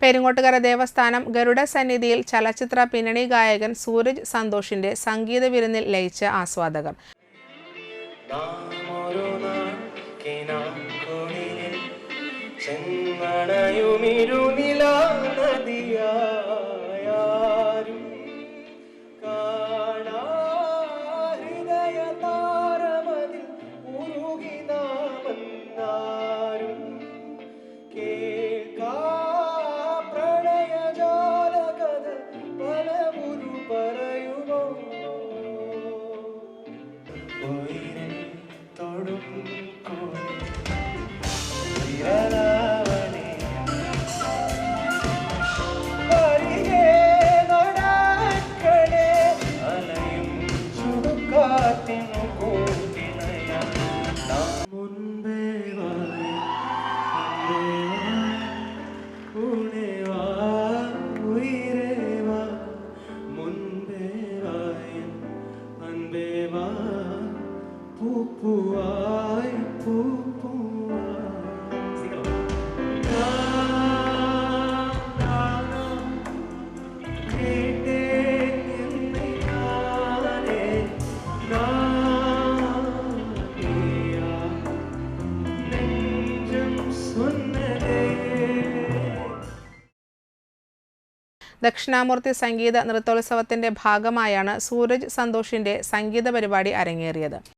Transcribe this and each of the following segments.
പെരിങ്ങോട്ടുകര ദേവസ്ഥാനം ഗരുഡ സന്നിധിയിൽ ചലച്ചിത്ര പിന്നണി ഗായകൻ സൂരജ് സന്തോഷിന്റെ സംഗീത വിരുന്നിൽ ലയിച്ച ആസ്വാദകർ Thank you. ദക്ഷിണാമൂർത്തി സംഗീത നൃത്തോത്സവത്തിന്റെ ഭാഗമായാണ് സൂരജ് സന്തോഷിന്റെ സംഗീത പരിപാടി അരങ്ങേറിയത്.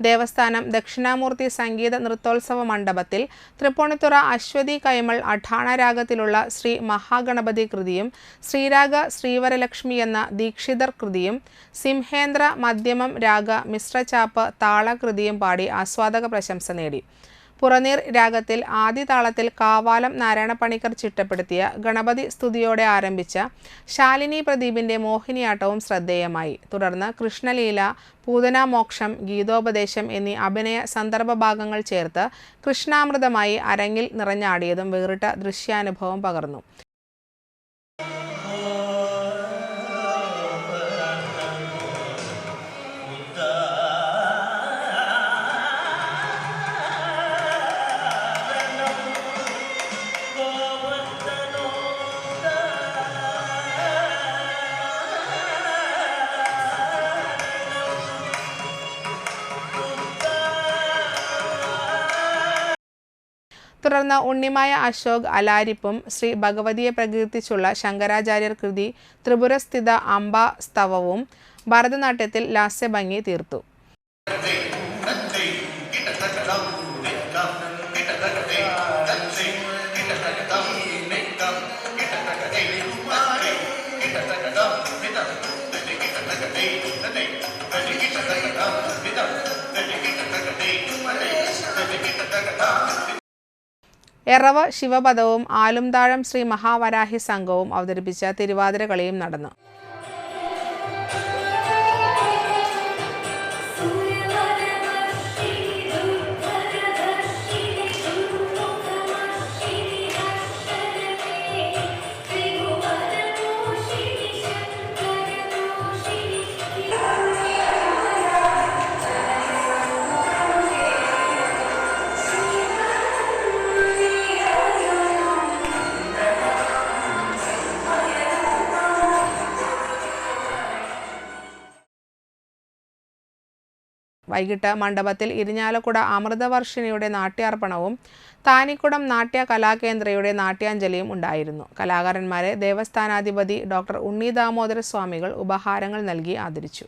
ദേവസ്ഥാനം ദക്ഷിണാമൂർത്തി സംഗീത നൃത്തോത്സവ മണ്ഡപത്തിൽ തൃപ്പൂണിത്തുറ അശ്വതി കൈമൾ അഠാണ രാഗത്തിലുള്ള ശ്രീ മഹാഗണപതി കൃതിയും ശ്രീരാഗ ശ്രീവരലക്ഷ്മി എന്ന ദീക്ഷിതർ കൃതിയും സിംഹേന്ദ്ര മധ്യമം രാഗ മിശ്രചാപ്പ് താളകൃതിയും പാടി ആസ്വാദക പ്രശംസ നേടി. പുറനീർ രാഗത്തിൽ ആദ്യ താളത്തിൽ കാവാലം നാരായണ പണിക്കർ ചിട്ടപ്പെടുത്തിയ ഗണപതി സ്തുതിയോടെ ആരംഭിച്ച ശാലിനി പ്രദീപിന്റെ മോഹിനിയാട്ടവും ശ്രദ്ധേയമായി. തുടർന്ന് കൃഷ്ണലീല പൂതനാമോക്ഷം ഗീതോപദേശം എന്നീ അഭിനയ സന്ദർഭ ഭാഗങ്ങൾ ചേർത്ത് കൃഷ്ണാമൃതമായി അരങ്ങിൽ നിറഞ്ഞാടിയതും വേറിട്ട ദൃശ്യാനുഭവം പകർന്നു. തുടർന്ന് ഉണ്ണിമായ അശോക് അലാരിപ്പും ശ്രീ ഭഗവതിയെ പ്രകീർത്തിച്ചുള്ള ശങ്കരാചാര്യർ കൃതി ത്രിപുരസ്ഥിത അംബ സ്തവവും ഭരതനാട്യത്തിൽ ലാസ്യഭംഗി തീർത്തു. എറവ ശിവപദവും ആലുംതാഴം ശ്രീ മഹാവരാഹി സംഘവും അവതരിപ്പിച്ച തിരുവാതിരകളിയും നടന്നു. വൈകിട്ട് മണ്ഡപത്തിൽ ഇരിഞ്ഞാലക്കുട അമൃതവർഷിണിയുടെ നാട്യാർപ്പണവും താനിക്കുടം നാട്യ കലാകേന്ദ്രയുടെ നാട്യാഞ്ജലിയും ഉണ്ടായിരുന്നു. കലാകാരന്മാരെ ദേവസ്ഥാനാധിപതി ഡോക്ടർ ഉണ്ണി ദാമോദര സ്വാമികൾ ഉപഹാരങ്ങൾ നൽകി ആദരിച്ചു.